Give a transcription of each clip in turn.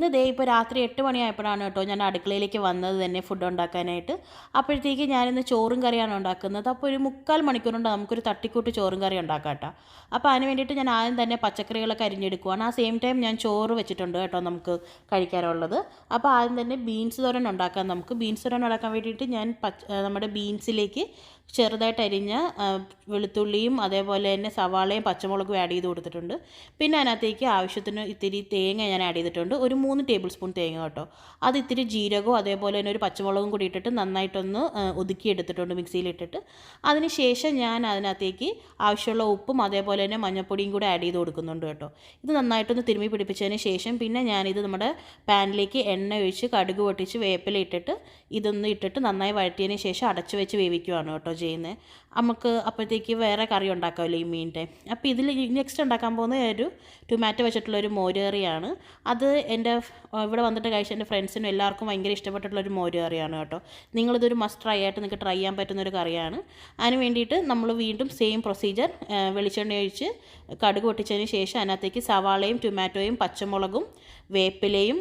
ഇന്ന് ദേ ഇപ്പോൾ രാത്രി എട്ട് മണിയായപ്പോഴാണ് കേട്ടോ ഞാൻ അടുക്കളയിലേക്ക് വന്നത് തന്നെ ഫുഡ് ഉണ്ടാക്കാനായിട്ട്. അപ്പോഴത്തേക്ക് ഞാനിന്ന് ചോറും കറിയാണ് ഉണ്ടാക്കുന്നത്. അപ്പോൾ ഒരു മുക്കാൽ മണിക്കൂറുണ്ട് നമുക്കൊരു തട്ടിക്കൂട്ട് ചോറും കറി ഉണ്ടാക്കാം കേട്ടോ അപ്പോൾ അതിന് വേണ്ടിയിട്ട് ഞാൻ ആദ്യം തന്നെ പച്ചക്കറികളൊക്കെ അരിഞ്ഞെടുക്കുവാണ്. ആ സെയിം ടൈം ഞാൻ ചോറ് വെച്ചിട്ടുണ്ട് കേട്ടോ നമുക്ക് കഴിക്കാനുള്ളത് അപ്പോൾ ആദ്യം തന്നെ ബീൻസ് തോരൻ ഉണ്ടാക്കാം നമുക്ക്. ബീൻസ് തോരൻ ഉണ്ടാക്കാൻ വേണ്ടിയിട്ട് ഞാൻ നമ്മുടെ ബീൻസിലേക്ക് ചെറുതായിട്ട് അരിഞ്ഞ വെളുത്തുള്ളിയും അതേപോലെ തന്നെ സവാളയും പച്ചമുളകും ആഡ് ചെയ്ത് കൊടുത്തിട്ടുണ്ട്. പിന്നെ അതിനകത്തേക്ക് ആവശ്യത്തിന് ഇത്തിരി തേങ്ങ ഞാൻ ആഡ് ചെയ്തിട്ടുണ്ട്. ഒരു മൂന്ന് ടേബിൾ സ്പൂൺ തേങ്ങ കേട്ടോ. അത് ഇത്തിരി ജീരകവും അതേപോലെ തന്നെ ഒരു പച്ചമുളകും കൂടി ഇട്ടിട്ട് നന്നായിട്ടൊന്ന് ഒതുക്കിയെടുത്തിട്ടുണ്ട് മിക്സിയിലിട്ടിട്ട് അതിന് ശേഷം ഞാൻ അതിനകത്തേക്ക് ആവശ്യമുള്ള ഉപ്പും അതേപോലെ തന്നെ മഞ്ഞൾപ്പൊടിയും കൂടി ആഡ് ചെയ്ത് കൊടുക്കുന്നുണ്ട് കേട്ടോ. ഇത് നന്നായിട്ടൊന്ന് തിരുമ്മി പിടിപ്പിച്ചതിന് ശേഷം പിന്നെ ഞാനിത് നമ്മുടെ പാനിലേക്ക് എണ്ണ ഒഴിച്ച് കടുക് പൊട്ടിച്ച് വേപ്പില ഇട്ടിട്ട് ഇതൊന്ന് ഇട്ടിട്ട് നന്നായി വഴറ്റിയതിന് ശേഷം അടച്ച് വെച്ച് വേവിക്കുവാണ് കേട്ടോ ചെയ്യുന്നത്. നമുക്ക് അപ്പോഴത്തേക്ക് വേറെ കറി ഉണ്ടാക്കാമല്ലോ ഈ മീനിന്റെ അപ്പോൾ ഇതിൽ നെക്സ്റ്റ് ഉണ്ടാക്കാൻ പോകുന്ന ഒരു ടൊമാറ്റോ വെച്ചിട്ടുള്ള ഒരു മോരുകറിയാണ്. അത് എന്റെ ഇവിടെ വന്നിട്ട് കഴിച്ച എന്റെ ഫ്രണ്ട്സിനും എല്ലാവർക്കും ഭയങ്കര ഇഷ്ടപ്പെട്ടിട്ടുള്ള ഒരു മോര് കറിയാണ് കേട്ടോ. നിങ്ങളിതൊരു മസ്റ്റ് ട്രൈ ആയിട്ട് നിങ്ങൾക്ക് ട്രൈ ചെയ്യാൻ പറ്റുന്ന ഒരു കറിയാണ്. അതിന് വേണ്ടിയിട്ട് നമ്മൾ വീണ്ടും സെയിം പ്രൊസീജിയർ വെളിച്ചെണ്ണ ഒഴിച്ച് കടുക് പൊട്ടിച്ചതിന് ശേഷം അതിനകത്തേക്ക് സവാളയും ടൊമാറ്റോയും പച്ചമുളകും വേപ്പിലയും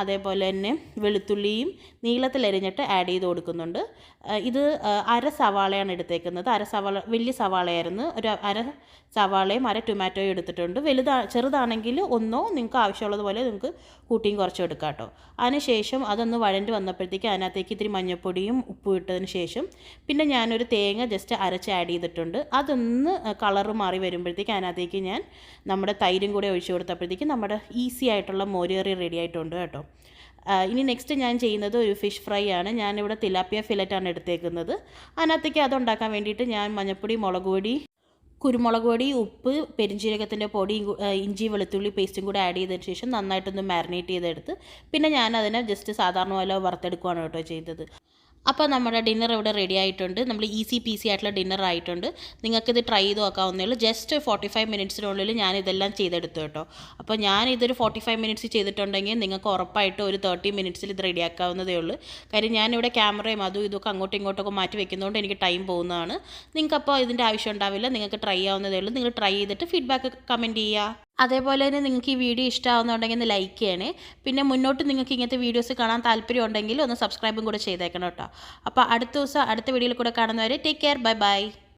അതേപോലെ തന്നെ വെളുത്തുള്ളിയും നീളത്തിലരിഞ്ഞിട്ട് ആഡ് ചെയ്ത് കൊടുക്കുന്നുണ്ട്. ഇത് അര സവാളയാണ് എടുത്തേക്കുന്നത്. അര സവാള വലിയ സവാളയായിരുന്നു. ഒരു അര സവാളയും അര ടൊമാറ്റോയും എടുത്തിട്ടുണ്ട്. വലുതാ ചെറുതാണെങ്കിൽ ഒന്നോ നിങ്ങൾക്ക് ആവശ്യമുള്ളതുപോലെ നിങ്ങൾക്ക് കൂട്ടിയും കുറച്ചും എടുക്കാം കേട്ടോ. അതിനുശേഷം അതൊന്ന് വഴണ്ട് വന്നപ്പോഴത്തേക്ക് അതിനകത്തേക്ക് ഇത്തിരി മഞ്ഞൾപ്പൊടിയും ഉപ്പും ഇട്ടതിന് ശേഷം പിന്നെ ഞാനൊരു തേങ്ങ ജസ്റ്റ് അരച്ച് ആഡ് ചെയ്തിട്ടുണ്ട്. അതൊന്ന് കളറ് മാറി വരുമ്പോഴത്തേക്ക് അതിനകത്തേക്ക് ഞാൻ നമ്മുടെ തൈരും കൂടെ ഒഴിച്ചു കൊടുത്തപ്പോഴത്തേക്ക് നമ്മുടെ ഈസി ആയിട്ടുള്ള മോരുകറി റെഡി ആയിട്ടുണ്ട് കേട്ടോ. ഇനി നെക്സ്റ്റ് ഞാൻ ചെയ്യുന്നത് ഒരു ഫിഷ് ഫ്രൈ ആണ്. ഞാനിവിടെ തിലാപ്പിയ ഫിലറ്റാണ് എടുത്തേക്കുന്നത്. അതിനകത്തേക്ക് അതുണ്ടാക്കാൻ വേണ്ടിയിട്ട് ഞാൻ മഞ്ഞപ്പൊടി മുളക് പൊടി കുരുമുളക് പൊടി ഉപ്പ് പെരിഞ്ചീരകത്തിന്റെ പൊടിയും ഇഞ്ചി വെളുത്തുള്ളി പേസ്റ്റും കൂടെ ആഡ് ചെയ്തതിന് ശേഷം നന്നായിട്ടൊന്ന് മാരിനേറ്റ് ചെയ്തെടുത്ത് പിന്നെ ഞാൻ അതിനെ ജസ്റ്റ് സാധാരണ പോലെ വറുത്തെടുക്കുകയാണ് കേട്ടോ ചെയ്തത്. അപ്പോൾ നമ്മുടെ ഡിന്നർ ഇവിടെ റെഡി ആയിട്ടുണ്ട്. നമ്മൾ ഈസി പീസി ആയിട്ടുള്ള ഡിന്നർ ആയിട്ടുണ്ട്. നിങ്ങൾക്കിത് ട്രൈ ചെയ്ത് നോക്കാവുന്നേ ഉള്ളൂ. ജസ്റ്റ് ഫോർട്ടി ഫൈവ് മിനിറ്റ്സിനുള്ളിൽ ഞാൻ ഇതെല്ലാം ചെയ്തെടുത്തു കേട്ടോ. അപ്പോൾ ഞാൻ ഇതൊരു ഫോർട്ടി ഫൈവ് മിനിറ്റ്സ് ചെയ്തിട്ടുണ്ടെങ്കിൽ നിങ്ങൾക്ക് ഉറപ്പായിട്ട് ഒരു തേർട്ടി മിനിറ്റ്സിൽ ഇത് റെഡി ആക്കാവുന്നതേ ഉള്ളൂ. കാര്യം ഞാനിവിടെ ക്യാമറയും അതും ഇതൊക്കെ അങ്ങോട്ടും ഇങ്ങോട്ടൊക്കെ മാറ്റി വെക്കുന്നതുകൊണ്ട് എനിക്ക് ടൈം പോകുന്നതാണ്. നിങ്ങൾക്കപ്പോൾ ഇതിന്റെ ആവശ്യം ഉണ്ടാവില്ല. നിങ്ങൾക്ക് ട്രൈ ആവുന്നതേ ഉള്ളൂ. നിങ്ങൾ ട്രൈ ചെയ്തിട്ട് ഫീഡ്ബാക്ക് കമന്റ് ചെയ്യുക. അതേപോലെ തന്നെ നിങ്ങൾക്ക് ഈ വീഡിയോ ഇഷ്ടമാവുന്നുണ്ടെങ്കിൽ ഒന്ന് ലൈക്ക് ചെയ്യണേ. പിന്നെ മുന്നോട്ട് നിങ്ങൾക്ക് ഇങ്ങനത്തെ വീഡിയോസ് കാണാൻ താല്പര്യം ഉണ്ടെങ്കിൽ ഒന്ന് സബ്സ്ക്രൈബും കൂടെ ചെയ്തേക്കണം കേട്ടോ. അപ്പോൾ അടുത്ത ദിവസം അടുത്ത വീഡിയോയിൽ കൂടെ കാണുന്നവരെ ടേക്ക് കെയർ ബൈ ബൈ